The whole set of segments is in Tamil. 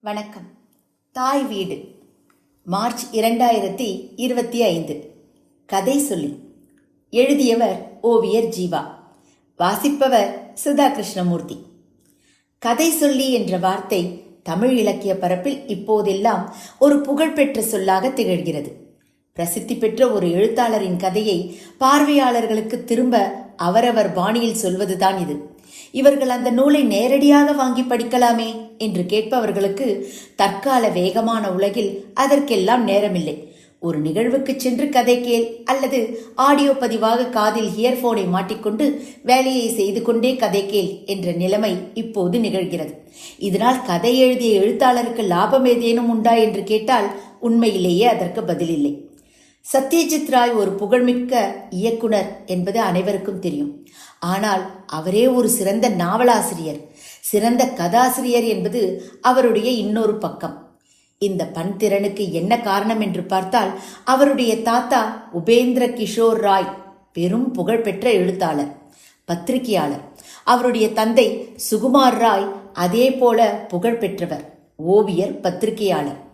வணக்கம். தாய் வீடு. மார்ச் இரண்டாயிரத்தி இருபத்தி ஐந்து. கதை சொல்லி. எழுதியவர் ஓவியர் ஜீவா. வாசிப்பவர் சுதா கிருஷ்ணமூர்த்தி கதை சொல்லி என்ற வார்த்தை தமிழ் இலக்கிய பரப்பில் இப்போதெல்லாம் ஒரு புகழ்பெற்ற சொல்லாக திகழ்கிறது. பிரசித்தி பெற்ற ஒரு எழுத்தாளரின் கதையை பார்வையாளர்களுக்கு திரும்ப அவரவர் பாணியில் சொல்வதுதான் இது. இவர்கள் அந்த நூலை நேரடியாக வாங்கி படிக்கலாமே என்று கேட்பவர்களுக்கு தற்கால வேகமான உலகில் அதற்கெல்லாம் நேரமில்லை. ஒரு நிகழ்வுக்கு சென்று கதை கேள் அல்லது ஆடியோ பதிவாக காதில் இயர்போனை மாட்டிக்கொண்டு வேலையை செய்து கொண்டே கதை கேள் என்ற நிலைமை இப்போது நிகழ்கிறது. இதனால் கதை எழுதிய எழுத்தாளருக்கு லாபம் ஏதேனும் உண்டா என்று கேட்டால் உண்மையிலேயே அதற்கு பதிலில்லை சத்யஜித் ராய் ஒரு புகழ்மிக்க இயக்குனர் என்பது அனைவருக்கும் தெரியும். ஆனால் அவரே ஒரு சிறந்த நாவலாசிரியர். சிறந்த கதாசிரியர் என்பது அவருடைய இன்னொரு பக்கம். இந்த பண்திறனுக்கு என்ன காரணம் என்று பார்த்தால் அவருடைய தாத்தா உபேந்திர கிஷோர் ராய் பெரும் புகழ்பெற்ற எழுத்தாளர் பத்திரிகையாளர். அவருடைய தந்தை சுகுமார் ராய் அதே போல புகழ்பெற்றவர் ஓவியர் பத்திரிகையாளர்.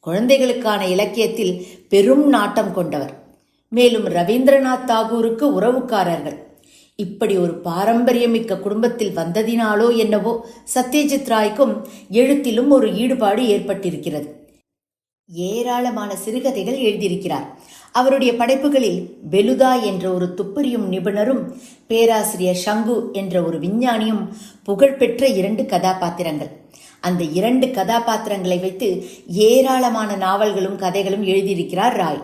குழந்தைகளுக்கான இலக்கியத்தில் பெரும் நாட்டம் கொண்டவர். மேலும் ரவீந்திரநாத் தாகூருக்கு உறவுக்காரர்கள். இப்படி ஒரு பாரம்பரியமிக்க குடும்பத்தில் வந்ததினாலோ என்னவோ சத்யஜித் ராய்க்கும் எழுத்திலும் ஒரு ஈடுபாடு ஏற்பட்டிருக்கிறது. ஏராளமான சிறுகதைகள் எழுதியிருக்கிறார். அவருடைய படைப்புகளில் பெலுதா என்ற ஒரு துப்பறியும் நிபுணரும் பேராசிரியர் ஷங்கு என்ற ஒரு விஞ்ஞானியும் புகழ்பெற்ற இரண்டு கதாபாத்திரங்கள். அந்த இரண்டு கதாபாத்திரங்களை வைத்து ஏராளமான நாவல்களும் கதைகளும் எழுதியிருக்கிறார் ராய்.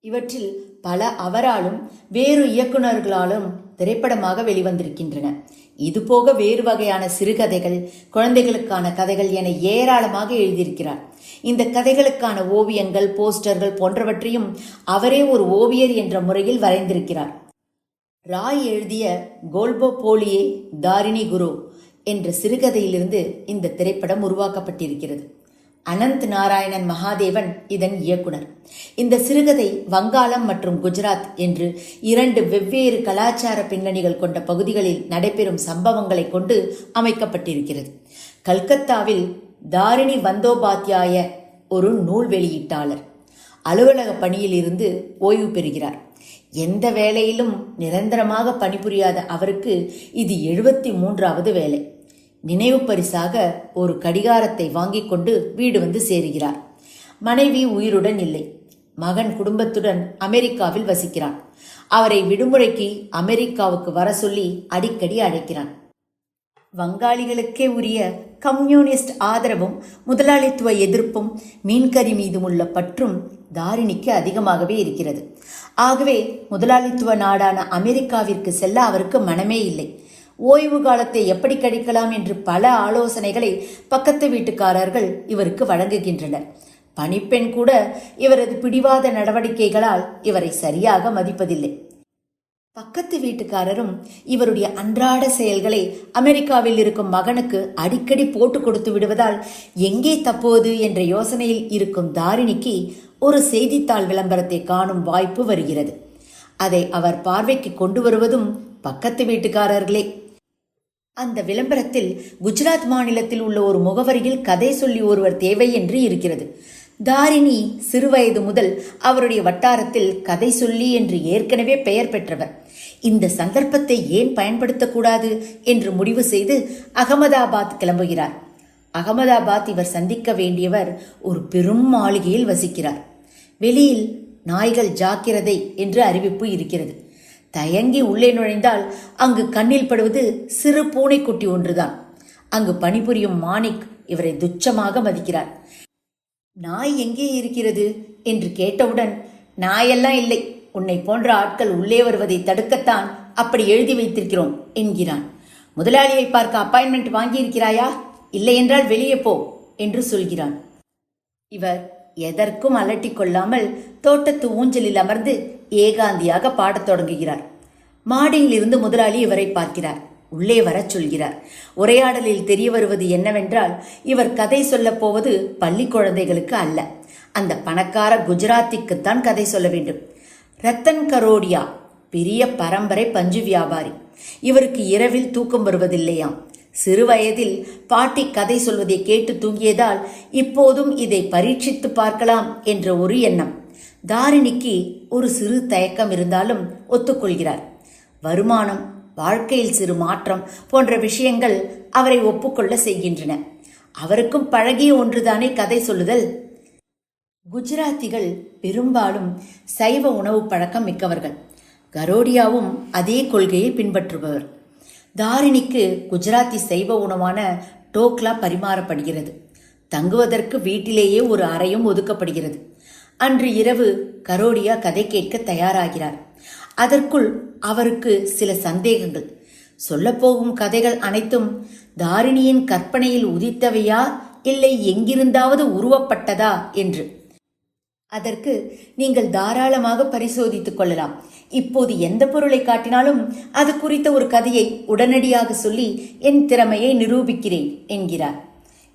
இவற்றில் பல அவராலும் வேறு இயக்குநர்களாலும் திரைப்படமாக வெளிவந்திருக்கின்றன. இதுபோக வேறு வகையான சிறுகதைகள் குழந்தைகளுக்கான கதைகள் என ஏராளமாக எழுதியிருக்கிறார். இந்த கதைகளுக்கான ஓவியங்கள் போஸ்டர்கள் போன்றவற்றையும் அவரே ஒரு ஓவியர் என்ற முறையில் வரைந்திருக்கிறார். ராய் எழுதிய கோல்போ போலியே தாரிணி குரு என்ற சிறுகதையிலிருந்து இந்த திரைப்படம் உருவாக்கப்பட்டிருக்கிறது. அனந்த் நாராயணன் மகாதேவன் இதன் இயக்குனர். இந்த சிறுகதை வங்காளம் மற்றும் குஜராத் என்று இரண்டு வெவ்வேறு கலாச்சார பின்னணிகள் கொண்ட பகுதிகளில் நடைபெறும் சம்பவங்களை கொண்டு அமைக்கப்பட்டிருக்கிறது. கல்கத்தாவில் தாரிணி வந்தோபாத்யாய ஒரு நூல் வெளியீட்டாளர். அலுவலக பணியில் இருந்து ஓய்வு பெறுகிறார். எந்த வேலையிலும் நிரந்தரமாக பணிபுரியாத அவருக்கு இது எழுபத்தி மூன்றாவது வேலை. நினைவு பரிசாக ஒரு கடிகாரத்தை வாங்கிக் கொண்டு வீடு வந்து சேருகிறார். மனைவி உயிருடன் இல்லை. மகன் குடும்பத்துடன் அமெரிக்காவில் வசிக்கிறான். அவரை விடுமுறைக்கு அமெரிக்காவுக்கு வர சொல்லி அடிக்கடி அழைக்கிறான். வங்காளிகளுக்கே உரிய கம்யூனிஸ்ட் ஆதரவும் முதலாளித்துவ எதிர்ப்பும் மீன்கறி மீதும் உள்ள பற்றும் தாரிணிக்கு அதிகமாகவே இருக்கிறது. ஆகவே முதலாளித்துவ நாடான அமெரிக்காவிற்கு செல்ல அவருக்கு மனமே இல்லை. ஓய்வு காலத்தை எப்படி கழிக்கலாம் என்று பல ஆலோசனைகளை பக்கத்து வீட்டுக்காரர்கள் இவருக்கு வழங்குகின்றனர். பணிப்பெண் கூட இவரது பிடிவாத நடவடிக்கைகளால் இவரை சரியாக மதிப்பதில்லை. பக்கத்து வீட்டுக்காரரும் இவருடைய அன்றாட செயல்களை அமெரிக்காவில் இருக்கும் மகனுக்கு அடிக்கடி போட்டு கொடுத்து விடுவதால் எங்கே தப்புவது என்ற யோசனையில் இருக்கும் தாரிணிக்கு ஒரு செய்தித்தாள் விளம்பரத்தை காணும் வாய்ப்பு வருகிறது. அதை அவர் பார்வைக்கு கொண்டு வருவதும் பக்கத்து வீட்டுக்காரர்களே. அந்த விளம்பரத்தில் குஜராத் மாநிலத்தில் உள்ள ஒரு முகவரியில் கதை சொல்லி ஒருவர் தேவை என்று இருக்கிறது. தாரிணி சிறுவயது முதல் அவருடைய வட்டாரத்தில் கதை சொல்லி என்று ஏற்கனவே பெயர் பெற்றவர். இந்த சந்தர்ப்பத்தை ஏன் பயன்படுத்தக்கூடாது என்று முடிவு செய்து அகமதாபாத் கிளம்புகிறார். அகமதாபாத் இவர் சந்திக்க வேண்டியவர் ஒரு பெரும் மாளிகையில் வசிக்கிறார். வெளியில் நாய்கள் ஜாக்கிரதை என்று அறிவிப்பு இருக்கிறது. தயங்கி உள்ளே நுழைந்தால் அங்கு கண்ணில் படுவது சிறு பூனைக்குட்டி ஒன்றுதான். அங்கு பணிபுரியும் மாணிக் இவரை துச்சமாக மதிக்கிறார். நாய் எங்கே இருக்கிறது? என்று கேட்டவுடன் நாயெல்லாம் இல்லை. உன்னை போன்ற ஆட்கள் உள்ளே வருவதை தடுக்கத்தான் அப்படி எழுதி வைத்திருக்கிறோம் என்கிறான். முதலாளியை பார்க்க அப்பாயின்மெண்ட் வாங்கியிருக்கிறாயா? இல்லை என்றால் வெளியே போ என்று சொல்கிறான். இவர் எதற்கும் அலட்டிக் கொள்ளாமல் தோட்டத்து ஊஞ்சலில் அமர்ந்து ஏகாந்தியாக பாடத் தொடங்குகிறார். மாடியில் இருந்து முதலாளி இவரை பார்க்கிறார். உள்ளே வரச் சொல்கிறார். உரையாடலில் தெரிய வருவது என்னவென்றால் இவர் கதை சொல்லப் போவது பள்ளி குழந்தைகளுக்கு அல்ல. அந்த பணக்கார குஜராத்திக்குத்தான் கதை சொல்ல வேண்டும். ரத்தன் கரோடியா பெரிய பரம்பரை பஞ்சு வியாபாரி. இவருக்கு இரவில் தூக்கம் வருவதில்லையாம். சிறு வயதில் பாட்டி கதை சொல்வதை கேட்டு தூங்கியதால் இப்போதும் இதை பரீட்சித்து பார்க்கலாம் என்ற ஒரு எண்ணம். தாரிணிக்கு ஒரு சிறு தயக்கம் இருந்தாலும் ஒத்துக்கொள்கிறார். வருமானம் வாழ்க்கையில் சிறு மாற்றம் போன்ற விஷயங்கள் அவரை ஒப்புக்கொள்ள செய்கின்றன. அவருக்கும் பழகிய ஒன்றுதானே கதை சொல்லுதல்? குஜராத்திகள் பெரும்பாலும் சைவ உணவு பழக்கம் மிக்கவர்கள். கரோடியாவும் அதே கொள்கையை பின்பற்றுபவர். தாரிணிக்கு குஜராத்தி சைவ உணவான டோக்லா பரிமாறப்படுகிறது. தங்குவதற்கு வீட்டிலேயே ஒரு அறையும் ஒதுக்கப்படுகிறது. அன்று இரவு கரோடியா கதை கேட்க தயாராகிறார். அதற்குள் அவருக்கு சில சந்தேகங்கள். சொல்லப்போகும் கதைகள் அனைத்தும் தாரிணியின் கற்பனையில் உதித்தவையா இல்லை எங்கிருந்தாவது உருவப்பட்டதா என்று. அதற்கு நீங்கள் தாராளமாக பரிசோதித்துக் கொள்ளலாம். இப்போது எந்த பொருளை காட்டினாலும் அது குறித்த ஒரு கதையை உடனடியாக சொல்லி என் திறமையை நிரூபிக்கிறேன் என்கிறார்.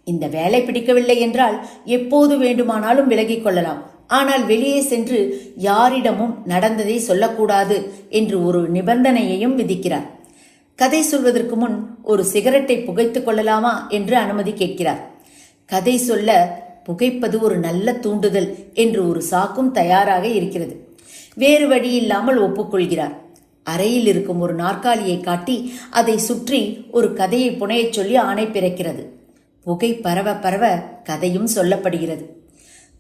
இந்த வேலை பிடிக்கவில்லை என்றால் எப்போது வேண்டுமானாலும் விலகிக் கொள்ளலாம். ஆனால் வெளியே சென்று யாரிடமும் நடந்ததை சொல்லக்கூடாது என்று ஒரு நிபந்தனையையும் விதிக்கிறார். கதை சொல்வதற்கு முன் ஒரு சிகரெட்டை புகைத்துக் கொள்ளலாமா என்று அனுமதி கேட்கிறார். கதை சொல்ல புகைப்பது ஒரு நல்ல தூண்டுதல் என்று ஒரு சாக்கும் தயாராக இருக்கிறது. வேறு வழி இல்லாமல் ஒப்புக்கொள்கிறார். அறையில் இருக்கும் ஒரு நாற்காலியை காட்டி அதை சுற்றி ஒரு கதையை புனையச் சொல்லி ஆணை பிறக்கிறது. புகை பரவ பரவ கதையும் சொல்லப்படுகிறது.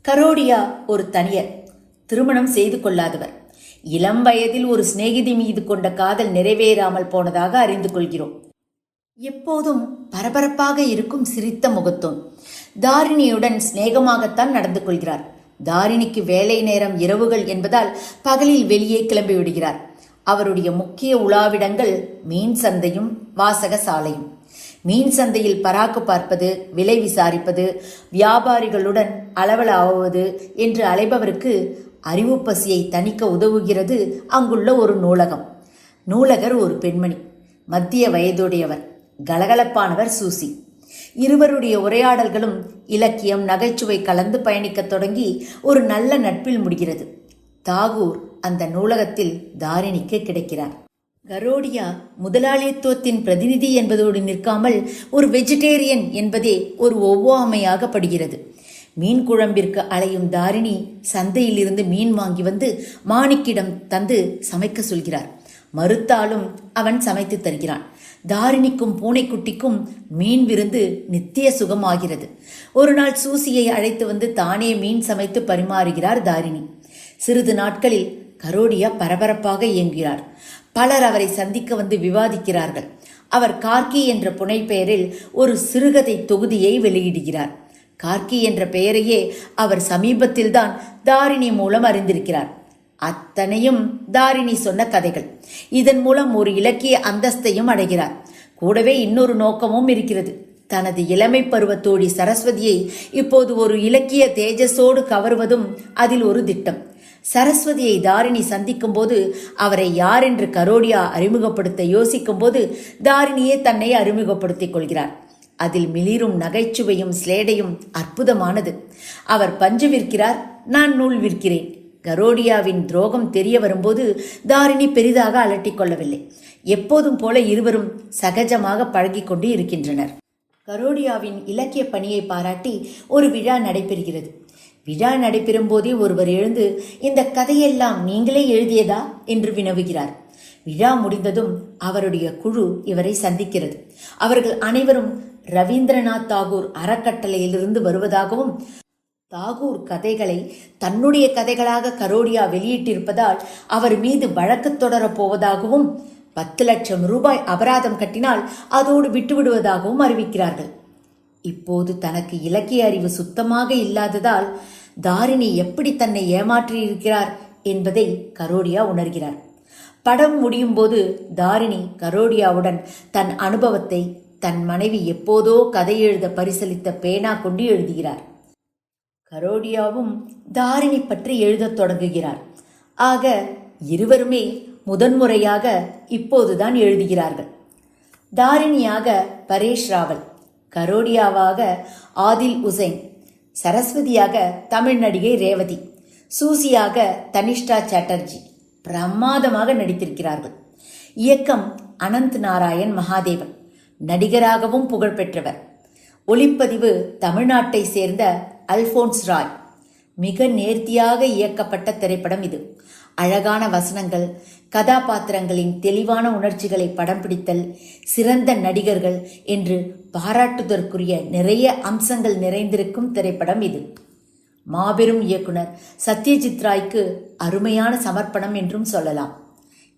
கரோடியா ஒரு தனியர். திருமணம் செய்து கொள்ளாதவர். இளம் வயதில் ஒரு சிநேகிதி மீது கொண்ட காதல் நிறைவேறாமல் போனதாக அறிந்து கொள்கிறோம். எப்போதும் பரபரப்பாக இருக்கும் சிரித்த முகத்தோன். தாரிணியுடன் சிநேகமாகத்தான் நடந்து கொள்கிறார். தாரிணிக்கு வேலை நேரம் இரவுகள் என்பதால் பகலில் வெளியே கிளம்பிவிடுகிறார். அவருடைய முக்கிய உலாவிடங்கள் மீன் சந்தையும் வாசக சாலையும் மீன் சந்தையில் பராக்கு பார்ப்பது விலை விசாரிப்பது வியாபாரிகளுடன் அளவலாவது என்று அலைபவருக்கு அறிவு பசியை தணிக்க உதவுகிறது அங்குள்ள ஒரு நூலகம். நூலகர் ஒரு பெண்மணி மத்திய வயதுடையவர் கலகலப்பானவர் சூசி. இருவருடைய உரையாடல்களும் இலக்கியம் நகைச்சுவை கலந்து பயணிக்கத் தொடங்கி ஒரு நல்ல நட்பில் முடிகிறது. தாகூர் அந்த நூலகத்தில் தாரிணிக்கு கிடைக்கிறார். கரோடியா முதலாளித்துவத்தின் பிரதிநிதி என்பதோடு நிற்காமல் ஒரு வெஜிடேரியன் என்பதே ஒரு ஒவ்வாமையாக படுகிறது மீன் குழம்பிற்கு அலையும் தாரிணி சந்தையிலிருந்து மீன் வாங்கி வந்து மாணிக்கிடம் தந்து சமைக்க சொல்கிறார். மறுத்தாலும் அவன் சமைத்து தருகிறான். தாரிணிக்கும் பூனைக்குட்டிக்கும் மீன் விருந்து நித்திய சுகமாகிறது. ஒரு நாள் சூசியை அழைத்து வந்து தானே மீன் சமைத்து பரிமாறுகிறார் தாரிணி. சிறிது நாட்களில் கரோடியா பரபரப்பாக இயங்குகிறார். பலர் அவரை சந்திக்க வந்து விவாதிக்கிறார்கள். அவர் கார்கி என்ற புனைப்பெயரில் ஒரு சிறுகதை தொகுதியை வெளியிடுகிறார். கார்கி என்ற பெயரையே அவர் சமீபத்தில்தான் தாரிணி மூலம் அறிந்திருக்கிறார். அத்தனையும் தாரிணி சொன்ன கதைகள். இதன் மூலம் ஒரு இலக்கிய அந்தஸ்தையும் அடைகிறார். கூடவே இன்னொரு நோக்கமும் இருக்கிறது. தனது இளமை பருவ தோழி சரஸ்வதியை இப்போது ஒரு இலக்கிய தேஜஸோடு கவருவதும் அதில் ஒரு திட்டம். சரஸ்வதியை தாரிணி சந்திக்கும் போது அவரை யார் என்று கரோடியா அறிமுகப்படுத்த யோசிக்கும் போது தாரிணியே தன்னை அறிமுகப்படுத்திக் கொள்கிறார். அதில் மிளிரும் நகைச்சுவையும் ஸ்லேடையும் அற்புதமானது. அவர் பஞ்சு விற்கிறார் நான் நூல் விற்கிறேன். கரோடியாவின் துரோகம் தெரிய வரும்போது தாரிணி பெரிதாக அலட்டிக் கொள்ளவில்லை. எப்போதும் போல இருவரும் சகஜமாக பழகிக்கொண்டு இருக்கின்றனர். கரோடியாவின் இலக்கிய பணியை பாராட்டி ஒரு விழா நடைபெறுகிறது. விழா நடைபெறும் போதே ஒருவர் எழுந்து இந்த கதையெல்லாம் நீங்களே எழுதியதா? என்று வினவுகிறார். விழா முடிந்ததும் அவருடைய குழு இவரை சந்திக்கிறது. அவர்கள் அனைவரும் ரவீந்திரநாத் தாகூர் அறக்கட்டளையிலிருந்து வருவதாகவும் தாகூர் கதைகளை தன்னுடைய கதைகளாக கரோடியா வெளியிட்டிருப்பதால் அவர் மீது வழக்கு தொடரப் போவதாகவும் பத்து லட்சம் ரூபாய் அபராதம் கட்டினால் அதோடு விட்டுவிடுவதாகவும் அறிவிக்கிறார்கள். இப்போது தனக்கு இலக்கிய அறிவு சுத்தமாக இல்லாததால் தாரிணி எப்படி தன்னை ஏமாற்றியிருக்கிறார் என்பதை கரோடியா உணர்கிறார். படம் முடியும் போது தாரிணி கரோடியாவுடன் தன் அனுபவத்தை தன் மனைவி எப்போதோ கதை எழுத பரிசளித்த பேனா கொண்டு எழுதுகிறார். கரோடியாவும் தாரிணி பற்றி எழுதத் தொடங்குகிறார். ஆக இருவருமே முதன்முறையாக இப்போதுதான் எழுதுகிறார்கள். தாரிணியாக பரேஷ் ராவல் கரோடியாவாக ஆதில் உசைன் சரஸ்வதியாக தமிழ் நடிகை ரேவதி சூசியாக தனிஷ்டா சாட்டர்ஜி பிரமாதமாக நடித்திருக்கிறார்கள். இயக்கம் அனந்த் நாராயண் மகாதேவன் நடிகராகவும் புகழ்பெற்றவர். ஒளிப்பதிவு தமிழ்நாட்டை சேர்ந்த அல்போன்ஸ் ராய் மிக நேர்த்தியாக இயக்கப்பட்ட திரைப்படம் இது. அழகான வசனங்கள் கதாபாத்திரங்களின் தெளிவான உணர்ச்சிகளை படம் பிடித்தல் சிறந்த நடிகர்கள் என்று பாராட்டுதற்குரிய நிறைய அம்சங்கள் நிறைந்திருக்கும் திரைப்படம் இது. மாபெரும் இயக்குனர் சத்யஜித் ராய்க்கு அருமையான சமர்ப்பணம் என்றும் சொல்லலாம்.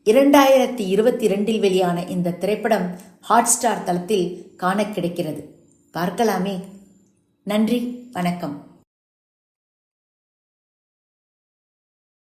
இரண்டாயிரத்தி இருபத்தி இரண்டில் வெளியான இந்த திரைப்படம் ஹாட்ஸ்டார் தளத்தில் காண கிடைக்கிறது. பார்க்கலாமே. நன்றி வணக்கம்.